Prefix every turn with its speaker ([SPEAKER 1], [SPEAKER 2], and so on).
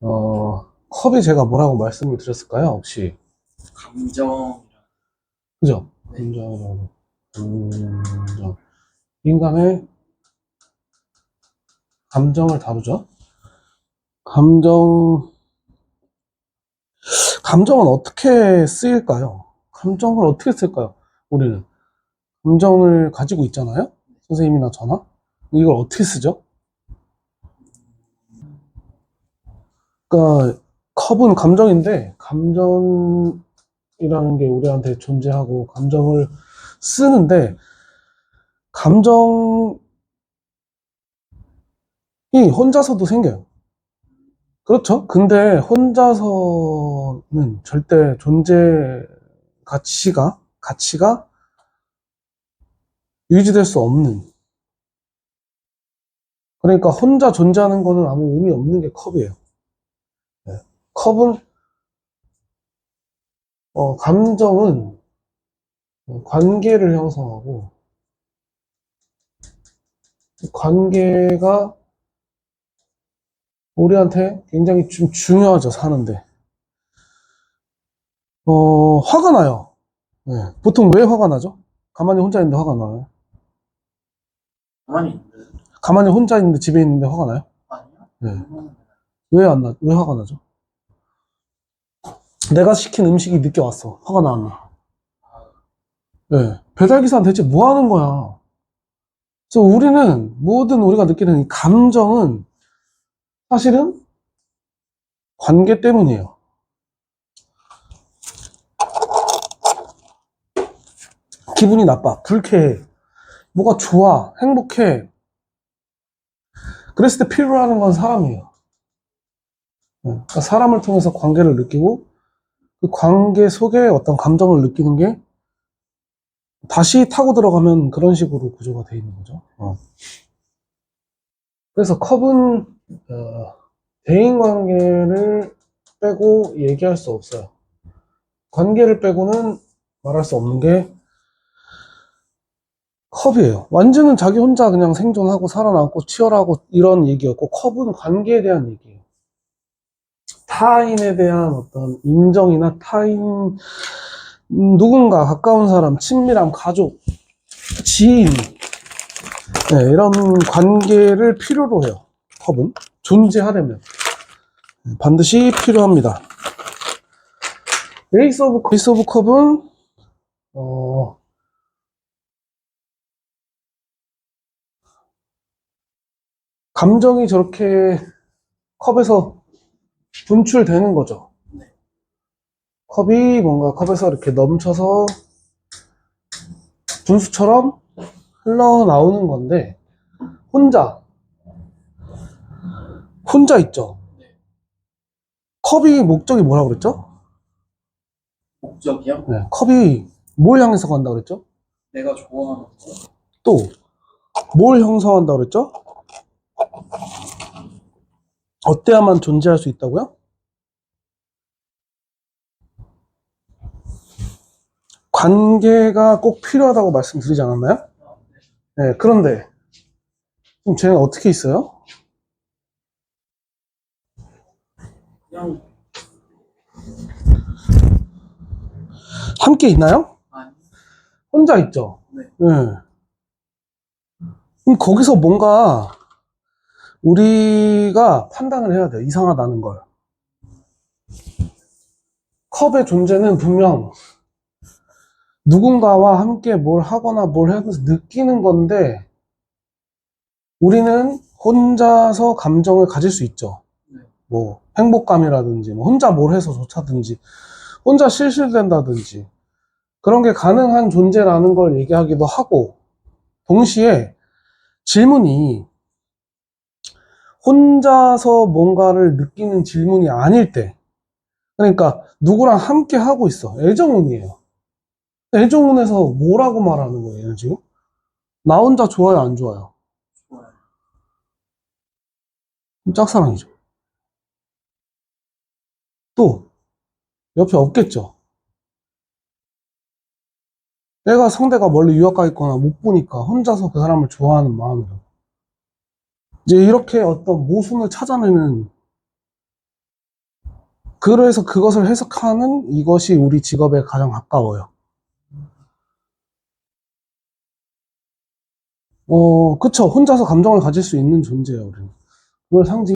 [SPEAKER 1] 어, 컵이 제가 뭐라고 말씀을 드렸을까요? 혹시?
[SPEAKER 2] 감정이랑
[SPEAKER 1] 그죠?
[SPEAKER 2] 네.
[SPEAKER 1] 감정이라고. 감정. 인간의 감정을 다루죠. 감정, 감정은 어떻게 쓰일까요? 감정을 어떻게 쓸까요? 우리는. 감정을 가지고 있잖아요? 선생님이나 저나? 이걸 어떻게 쓰죠? 그러니까 컵은 감정인데 감정이라는 게 우리한테 존재하고 감정을 쓰는데 감정이 혼자서도 생겨요. 그렇죠? 근데 혼자서는 절대 존재 가치가 가치가 유지될 수 없는 그러니까 혼자 존재하는 거는 아무 의미 없는 게 컵이에요. 네. 컵은 어, 감정은 관계를 형성하고 관계가 우리한테 굉장히 좀 중요하죠, 사는데. 어, 화가 나요. 네. 보통 왜 화가 나죠? 가만히 혼자 있는데 화가 나요.
[SPEAKER 2] 가만히 있는데
[SPEAKER 1] 가만히 혼자 있는데 집에 있는데 화가 나요?
[SPEAKER 2] 아니야?
[SPEAKER 1] 네.
[SPEAKER 2] 음,
[SPEAKER 1] 왜안 나, 왜 화가 나죠? 내가 시킨 음식이 늦게 왔어. 화가 나, 안 나? 네. 배달기사는 대체 뭐 하는 거야? 그래서 우리는, 모든 우리가 느끼는 이 감정은 사실은 관계 때문이에요. 기분이 나빠, 불쾌해, 뭐가 좋아, 행복해. 그랬을 때 필요로 하는 건 사람이에요. 네, 그러니까 사람을 통해서 관계를 느끼고 그 관계 속에 어떤 감정을 느끼는 게 다시 타고 들어가면 그런 식으로 구조가 되어 있는 거죠. 어. 그래서 컵은 어, 대인 관계를 빼고 얘기할 수 없어요. 관계를 빼고는 말할 수 없는 게 컵이에요. 완주는 자기 혼자 그냥 생존하고 살아남고 치열하고 이런 얘기였고 컵은 관계에 대한 얘기예요. 타인에 대한 어떤 인정이나 타인 음, 누군가 가까운 사람, 친밀함, 가족, 지인 네, 이런 관계를 필요로 해요. 컵은 존재하려면 네, 반드시 필요합니다. 에이스 오브 에이스 오브 컵은 어, 감정이 저렇게 컵에서 분출되는 거죠. 컵이 뭔가 컵에서 이렇게 넘쳐서 분수처럼 흘러나오는 건데, 혼자, 혼자 있죠. 컵이 목적이 뭐라고 그랬죠?
[SPEAKER 2] 목적이요?
[SPEAKER 1] 네, 컵이 뭘 향해서 간다 그랬죠?
[SPEAKER 2] 내가 좋아하는 거
[SPEAKER 1] 또, 뭘 형성한다 그랬죠? 어때야만 존재할 수 있다고요? 관계가 꼭 필요하다고 말씀드리지 않았나요? 네, 그런데, 그럼 쟤는 어떻게 있어요? 함께 있나요?
[SPEAKER 2] 아니
[SPEAKER 1] 혼자 있죠?
[SPEAKER 2] 네.
[SPEAKER 1] 그럼 거기서 뭔가 우리가 판단을 해야 돼요. 이상하다는 걸. 컵의 존재는 분명 누군가와 함께 뭘 하거나 뭘 하면서 느끼는 건데 우리는 혼자서 감정을 가질 수 있죠.
[SPEAKER 2] 네.
[SPEAKER 1] 뭐 행복감이라든지 뭐 혼자 뭘 해서 좋다든지 혼자 실실된다든지 그런 게 가능한 존재라는 걸 얘기하기도 하고 동시에 질문이 혼자서 뭔가를 느끼는 질문이 아닐 때 그러니까 누구랑 함께 하고 있어 애정운이에요 애정운에서 뭐라고 말하는 거예요 지금? 나 혼자 좋아요 안
[SPEAKER 2] 좋아요?
[SPEAKER 1] 짝사랑이죠 또 옆에 없겠죠 내가 상대가 멀리 유학 가 있거나 못 보니까 혼자서 그 사람을 좋아하는 마음이라고. 이제 이렇게 어떤 모순을 찾아내는 그래서 그것을 해석하는 이것이 우리 직업에 가장 가까워요. 어, 그쵸. 혼자서 감정을 가질 수 있는 존재예요, 우리는. 그걸 상징